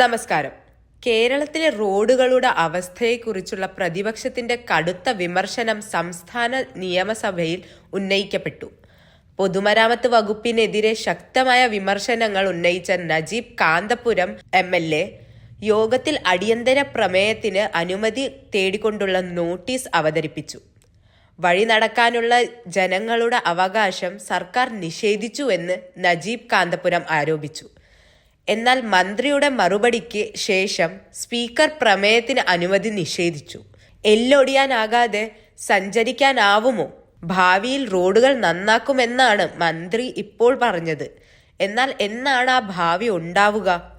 നമസ്കാരം. കേരളത്തിലെ റോഡുകളുടെ അവസ്ഥയെക്കുറിച്ചുള്ള പ്രതിപക്ഷത്തിന്റെ കടുത്ത വിമർശനം സംസ്ഥാന നിയമസഭയിൽ ഉന്നയിക്കപ്പെട്ടു. പൊതുമരാമത്ത് വകുപ്പിനെതിരെ ശക്തമായ വിമർശനങ്ങൾ ഉന്നയിച്ച Najeeb Kanthapuram M L A യോഗത്തിൽ അടിയന്തര പ്രമേയത്തിന് അനുമതി തേടിക്കൊണ്ടുള്ള നോട്ടീസ് അവതരിപ്പിച്ചു. വഴി നടക്കാനുള്ള ജനങ്ങളുടെ അവകാശം സർക്കാർ നിഷേധിച്ചുവെന്ന് നജീബ് കാന്തപുരം ആരോപിച്ചു. എന്നാൽ മന്ത്രിയുടെ മറുപടിക്ക് ശേഷം സ്പീക്കർ പ്രമേയത്തിന് അനുമതി നിഷേധിച്ചു. എല്ലൊടിയാനാകാതെ സഞ്ചരിക്കാനാവുമോ? ഭാവിയിൽ റോഡുകൾ നന്നാക്കുമെന്നാണ് മന്ത്രി ഇപ്പോൾ പറഞ്ഞത്. എന്നാൽ എന്നാണ് ആ ഭാവി ഉണ്ടാവുക?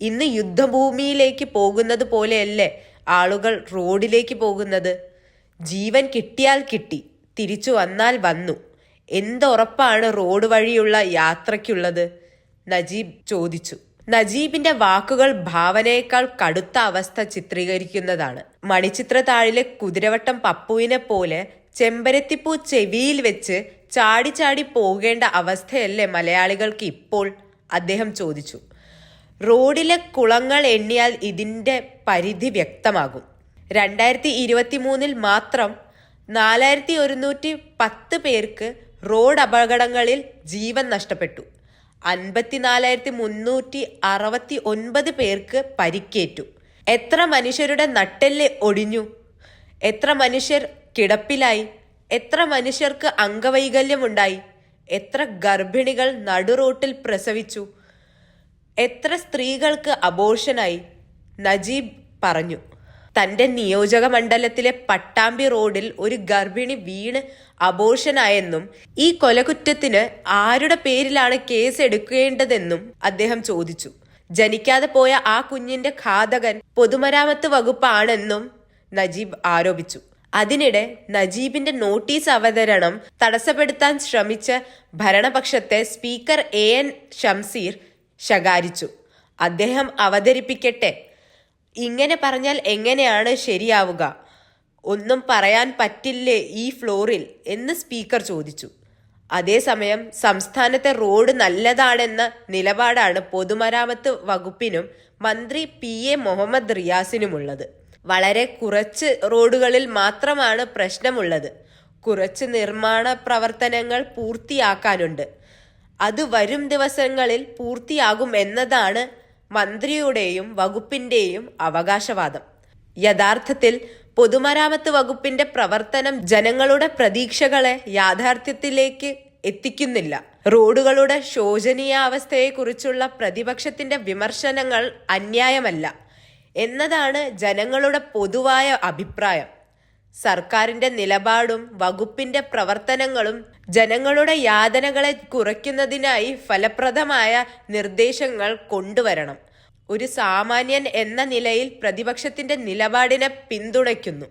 ഇന്ന് യുദ്ധഭൂമിയിലേക്ക് പോകുന്നത് പോലെയല്ലേ ആളുകൾ റോഡിലേക്ക് പോകുന്നത്? ജീവൻ കിട്ടിയാൽ കിട്ടി തിരിച്ചു വന്നാൽ വന്നു. എന്തുറപ്പാണ് റോഡ് വഴിയുള്ള യാത്രയ്ക്കുള്ളത്? നജീബ് ചോദിച്ചു. നജീബിന്റെ വാക്കുകൾ ഭാവനയേക്കാൾ കടുത്ത അവസ്ഥ ചിത്രീകരിക്കുന്നതാണ്. മണിച്ചിത്രത്താഴിലെ കുതിരവട്ടം പപ്പുവിനെ പോലെ ചെമ്പരത്തിപ്പൂ ചെവിയിൽ വെച്ച് ചാടി ചാടി പോകേണ്ട അവസ്ഥയല്ലേ മലയാളികൾക്ക് ഇപ്പോൾ? അദ്ദേഹം ചോദിച്ചു. റോഡിലെ കുളങ്ങൾ എണ്ണിയാൽ ഇതിന്റെ പരിധി വ്യക്തമാകും. രണ്ടായിരത്തി ഇരുപത്തി മൂന്നിൽ മാത്രം നാലായിരത്തി ഒരുന്നൂറ്റി പത്ത് പേർക്ക് റോഡ് അപകടങ്ങളിൽ ജീവൻ നഷ്ടപ്പെട്ടു. അൻപത്തിനാലായിരത്തി മുന്നൂറ്റി അറുപത്തി ഒൻപത് പേർക്ക് പരിക്കേറ്റു. എത്ര മനുഷ്യരുടെ നട്ടെല്ല് ഒടിഞ്ഞു? എത്ര മനുഷ്യർ കിടപ്പിലായി? എത്ര മനുഷ്യർക്ക് അംഗവൈകല്യമുണ്ടായി? എത്ര ഗർഭിണികൾ നടുറോട്ടിൽ പ്രസവിച്ചു? എത്ര സ്ത്രീകൾക്ക് അബോഷനായി നജീബ് പറഞ്ഞു. തന്റെ നിയോജക മണ്ഡലത്തിലെ പട്ടാമ്പി റോഡിൽ ഒരു ഗർഭിണി വീണ് അബോഷനായെന്നും ഈ കൊലകുറ്റത്തിന് ആരുടെ പേരിലാണ് കേസ് എടുക്കേണ്ടതെന്നും അദ്ദേഹം ചോദിച്ചു. ജനിക്കാതെ പോയ ആ കുഞ്ഞിന്റെ ഘാതകൻ പൊതുമരാമത്ത് വകുപ്പാണെന്നും നജീബ് ആരോപിച്ചു. അതിനിടെ നജീബിന്റെ നോട്ടീസ് അവതരണം തടസ്സപ്പെടുത്താൻ ശ്രമിച്ച ഭരണപക്ഷത്തെ സ്പീക്കർ എ എൻ ഷംസീർ ശകാരിച്ചു. അദ്ദേഹം അവതരിപ്പിക്കട്ടെ. ഇങ്ങനെ പറഞ്ഞാൽ എങ്ങനെയാണ് ശരിയാവുക? ഒന്നും പറയാൻ പറ്റില്ലേ ഈ ഫ്ലോറിൽ? എന്ന് സ്പീക്കർ ചോദിച്ചു. അതേസമയം സംസ്ഥാനത്തെ റോഡ് നല്ലതാണെന്ന നിലപാടാണ് പൊതുമരാമത്ത് വകുപ്പിനും മന്ത്രി പി എ മുഹമ്മദ് റിയാസിനുമുള്ളത്. വളരെ കുറച്ച് റോഡുകളിൽ മാത്രമാണ് പ്രശ്നമുള്ളത്. കുറച്ച് നിർമ്മാണ പ്രവർത്തനങ്ങൾ പൂർത്തിയാക്കാനുണ്ട്. അത് വരും ദിവസങ്ങളിൽ പൂർത്തിയാകും എന്നതാണ് മന്ത്രിയുടെയും വകുപ്പിന്റെയും അവകാശവാദം. യഥാർത്ഥത്തിൽ പൊതുമരാമത്ത് വകുപ്പിന്റെ പ്രവർത്തനം ജനങ്ങളുടെ പ്രതീക്ഷകളെ യാഥാർത്ഥ്യത്തിലേക്ക് എത്തിക്കുന്നില്ല. റോഡുകളുടെ ശോചനീയാവസ്ഥയെക്കുറിച്ചുള്ള പ്രതിപക്ഷത്തിന്റെ വിമർശനങ്ങൾ അന്യായമല്ല എന്നതാണ് ജനങ്ങളുടെ പൊതുവായ അഭിപ്രായം. സർക്കാരിന്റെ നിലപാടും വകുപ്പിന്റെ പ്രവർത്തനങ്ങളും ജനങ്ങളുടെ യാതനകളെ കുറയ്ക്കുന്നതിനായി ഫലപ്രദമായ നിർദ്ദേശങ്ങൾ കൊണ്ടുവരണം. ഒരു സാമാന്യൻ എന്ന നിലയിൽ പ്രതിപക്ഷത്തിന്റെ നിലപാടിനെ പിന്തുണയ്ക്കുന്നു.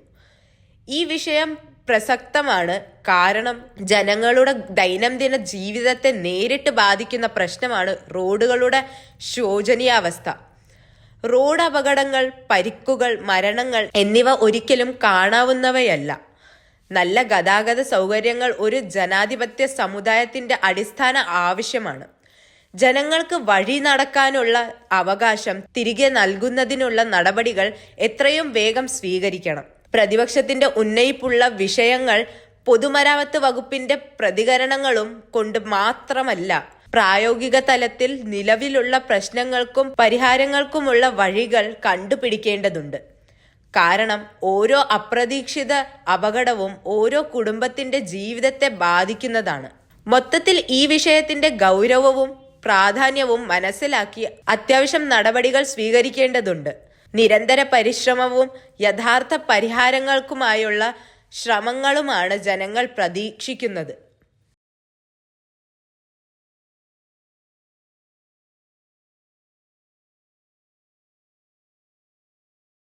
ഈ വിഷയം പ്രസക്തമാണ്. കാരണം ജനങ്ങളുടെ ദൈനംദിന ജീവിതത്തെ നേരിട്ട് ബാധിക്കുന്ന പ്രശ്നമാണ് റോഡുകളുടെ ശോചനീയാവസ്ഥ. റോഡ് അപകടങ്ങൾ പരിക്കുകൾ മരണങ്ങൾ എന്നിവ ഒരിക്കലും കാണാവുന്നവയല്ല. നല്ല ഗതാഗത സൗകര്യങ്ങൾ ഒരു ജനാധിപത്യ സമുദായത്തിന്റെ അടിസ്ഥാന ആവശ്യമാണ്. ജനങ്ങൾക്ക് വഴി നടക്കാനുള്ള അവകാശം തിരികെ നൽകുന്നതിനുള്ള നടപടികൾ എത്രയും വേഗം സ്വീകരിക്കണം. പ്രതിപക്ഷത്തിന്റെ ഉന്നയിപ്പുള്ള വിഷയങ്ങൾ പൊതുമരാമത്ത് വകുപ്പിന്റെ പ്രതികരണങ്ങളും കൊണ്ട് മാത്രമല്ല പ്രായോഗിക തലത്തിൽ നിലവിലുള്ള പ്രശ്നങ്ങൾക്കും പരിഹാരങ്ങൾക്കുമുള്ള വഴികൾ കണ്ടുപിടിക്കേണ്ടതുണ്ട്. കാരണം ഓരോ അപ്രതീക്ഷിത അപകടവും ഓരോ കുടുംബത്തിന്റെ ജീവിതത്തെ ബാധിക്കുന്നതാണ്. മൊത്തത്തിൽ ഈ വിഷയത്തിന്റെ ഗൗരവവും പ്രാധാന്യവും മനസ്സിലാക്കി അത്യാവശ്യം നടപടികൾ സ്വീകരിക്കേണ്ടതുണ്ട്. നിരന്തര പരിശ്രമവും യഥാർത്ഥ പരിഹാരങ്ങൾക്കുമായുള്ള ശ്രമങ്ങളുമാണ് ജനങ്ങൾ പ്രതീക്ഷിക്കുന്നത്.